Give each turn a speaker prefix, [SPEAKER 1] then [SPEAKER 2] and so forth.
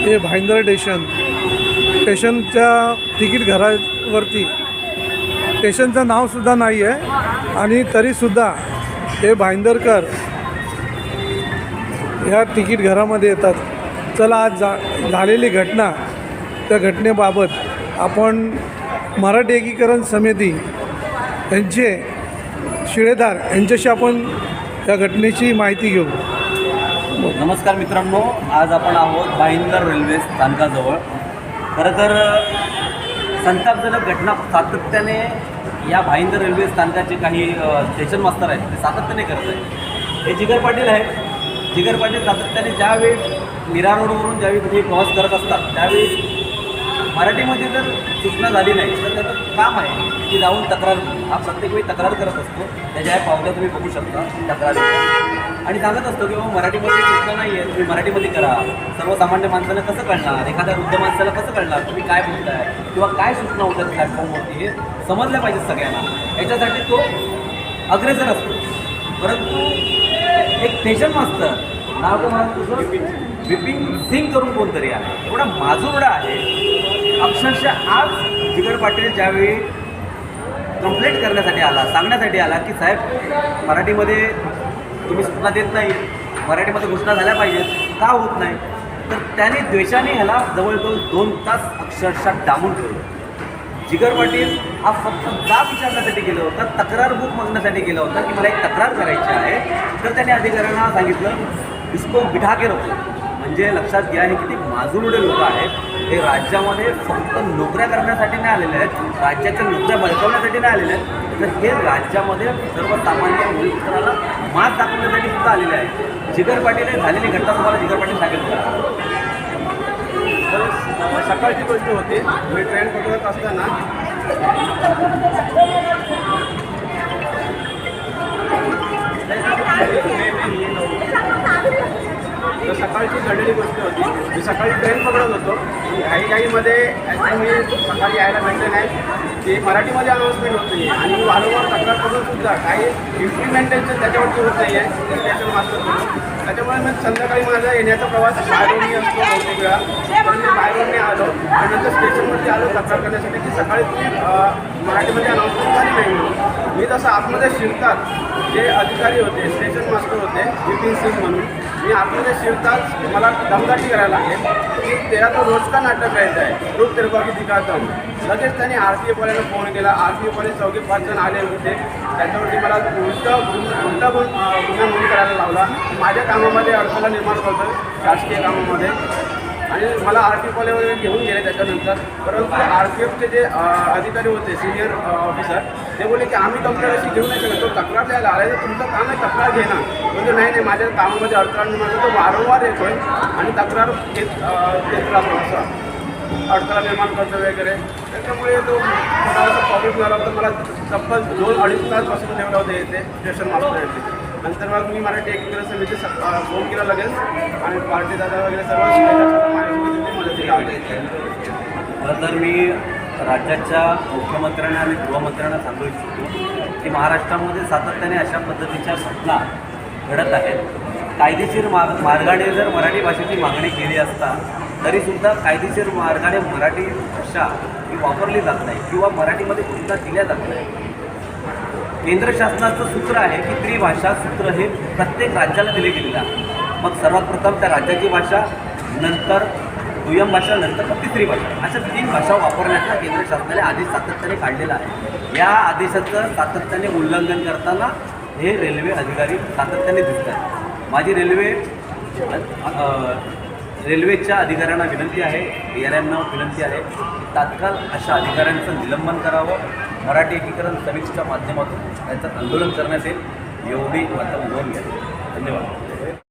[SPEAKER 1] हे भाईंदर स्टेशन स्टेशनच्या तिकीट घरावरती. स्टेशनचं नावसुद्धा नाही आहे आणि तरीसुद्धा हे भाईंदरकर ह्या तिकीट घरामध्ये येतात. चला आज जा झालेली घटना त्या घटनेबाबत आपण मराठी एकीकरण समिती यांचे शिळेदार यांच्याशी आपण त्या घटनेची माहिती घेऊ.
[SPEAKER 2] नमस्कार मित्रांनो आज आपण आहोत भाईंदर रेल्वे स्थानकाजवळ. खरं तर संतापजनक घटना सातत्याने या भाईंदर रेल्वे स्थानकाचे काही स्टेशन मास्तर आहेत ते सातत्याने करत आहेत. हे जिगर पाटील आहेत. जिगर पाटील सातत्याने ज्यावेळी मीरा रोडवरून ज्यावेळी तुम्ही प्रवास करत असतात त्यावेळी मराठीमध्ये जर सूचना झाली नाही तर त्याचं काम आहे की जाऊन तक्रार हा प्रत्येक वेळी तक्रार करत असतो. त्याच्या ह्या पावत्या तुम्ही बघू शकता तक्रार आणि सांगत असतो की बाबा मराठीमध्ये सूचना नाही आहे तुम्ही मराठीमध्ये करा. सर्वसामान्य माणसाला कसं कळणार? एखाद्या वृद्ध माणसाला कसं कळणार? तुम्ही काय बोलताय? किंवा काय सूचना होतात प्लॅटफॉर्मवरती हे समजलं पाहिजे सगळ्यांना. याच्यासाठी तो अग्रेसर असतो. परंतु एक स्टेशन मास्तर नाव तर तुझं बिपिन सिंग करून कोणतरी आहे. एवढा माजुरडा आहे. अक्षरशः आज जिगर पाटील ज्यावेळी कंप्लेंट करण्यासाठी आला सांगण्यासाठी आला की साहेब मराठीमध्ये तुम्ही सूचना देत नाही. मराठीमध्ये घोषणा झाल्या पाहिजेत. का होत नाही? तर त्याने द्वेषाने ह्याला जवळजवळ दोन तास अक्षरशः डांबून ठेवलं. जिगर पाटील हा फक्त जाब विचारण्यासाठी गेला होता तक्रार बुक मागण्यासाठी गेला होता की मला एक तक्रार करायची आहे. तर त्याने अधिकाऱ्यांना सांगितलं इसको बिठा के रखो. म्हणजे लक्षात घ्या हे किती माजुरडे लोक आहेत. हे राज्यामध्ये फक्त नोकऱ्या करण्यासाठी नाही आलेले आहेत राज्याच्या नोकऱ्या बळकवण्यासाठी नाही आलेले आहेत. तर हे राज्यामध्ये सर्वसामान्य मुलीला मात दाखवण्यासाठी सुद्धा आलेले आहे. जिगर पाटील हे झालेली घटना तुम्हाला जिगर पाटील सांगेल
[SPEAKER 3] तर सकाळची गोष्ट होती. मी ट्रेन पकडत असताना सकाळची घडलेली गोष्ट होती. मी सकाळी ट्रेन पकडत होतो. काही काहीमध्ये मी सकाळी यायला भेटले नाही. ते मराठीमध्ये अनाऊन्समेंट होत. नाही आणि मी वारंवार तक्रार करून सुद्धा काही इम्प्लिमेंटेशन त्याच्यावरती होत नाही आहे स्टेशन मास्टर त्याच्यामुळे मी संध्याकाळी माझा येण्याचा प्रवास बाहेरून असतो बहुतेक वेळा. पण मी बाहेरून आलो. आणि नंतर स्टेशनवरती आलो तक्रार करण्यासाठी की सकाळी तुम्ही मराठीमध्ये अनाऊन्समेंट झाली नाही म्हणून. मी तसं आतमध्ये शिरतात जे अधिकारी होते स्टेशन मास्टर होते बिपिन सिंग म्हणून मी आतमध्ये शिरताच मला दमदाटी करायला लागेल. की तेरा तो रोज का नाटक करायचं आहे रोज तेरे बाकी दिखाता लगेच त्यांनी आर टी फोन केला. आर टी एफवाले चौघे पाच जण आले होते. त्याच्यावरती मला उलटा उलटा पण गुन्हा नोंद करायला लावला. माझ्या कामामध्ये अडथळा निर्माण करतो शासकीय कामामध्ये. आणि मला आर टी एफवाले वगैरे घेऊन गेले त्याच्यानंतर. परंतु आर टी एफचे जे अधिकारी होते सिनियर ऑफिसर ते बोलले की आम्ही तक्रार अशी घेऊ नाही शकत. तो तक्रार द्यायला आला. तर तुमचं काम आहे तक्रार घेणार म्हणजे नाही नाही माझ्या कामामध्ये अडथळा निर्माण तो वारंवार येतोय आणि तक्रार घेत घेत राहतो असं. अडथळा निर्माण करतो वगैरे. त्याच्यामुळे तो थोडासा प्रॉब्लेम झाला. होता मला तब्बल दोन अडीच तास बसून ठेवलं होतं येते स्टेशन मास्टर येते. नंतर मग मी मराठी एकीकरण समिती फोन केला लगेच. आणि पार्टी दादा वगैरे सर्व
[SPEAKER 2] खरं तर मी राज्याच्या मुख्यमंत्र्यांना आणि गृहमंत्र्यांना सांगू इच्छितो की महाराष्ट्रामध्ये सातत्याने अशा पद्धतीच्या घटना घडत आहेत. कायदेशीर मार्ग मार्गाने जर मराठी भाषेची मागणी केली असता तरीसुद्धा कायदेशीर मार्गाने मराठी भाषा ही वापरली जात नाही किंवा मराठीमध्ये सूचना दिल्या जात नाही. केंद्र शासनाचं सूत्र आहे की त्रिभाषा सूत्र हे प्रत्येक राज्याला दिले गेलेलं आहे. मग सर्वात प्रथम त्या राज्याची भाषा नंतर दुय्यम भाषा नंतर मग तिसरी भाषा. अशा तीन भाषा वापरण्याचा केंद्र शासनाने आदेश सातत्याने काढलेला आहे. या आदेशाचं सातत्याने उल्लंघन करताना हे रेल्वे अधिकारी सातत्याने दिसत आहेत. माझी रेल्वे रेल्वेच्या अधिकाऱ्यांना विनंती आहे डी आर एमना विनंती आहे की तात्काळ अशा अधिकाऱ्यांचं निलंबन करावं. मराठी एकीकरण समितीच्या माध्यमातून त्याचं आंदोलन करण्यात येईल. एवढी मात्र नोंद आहे. धन्यवाद.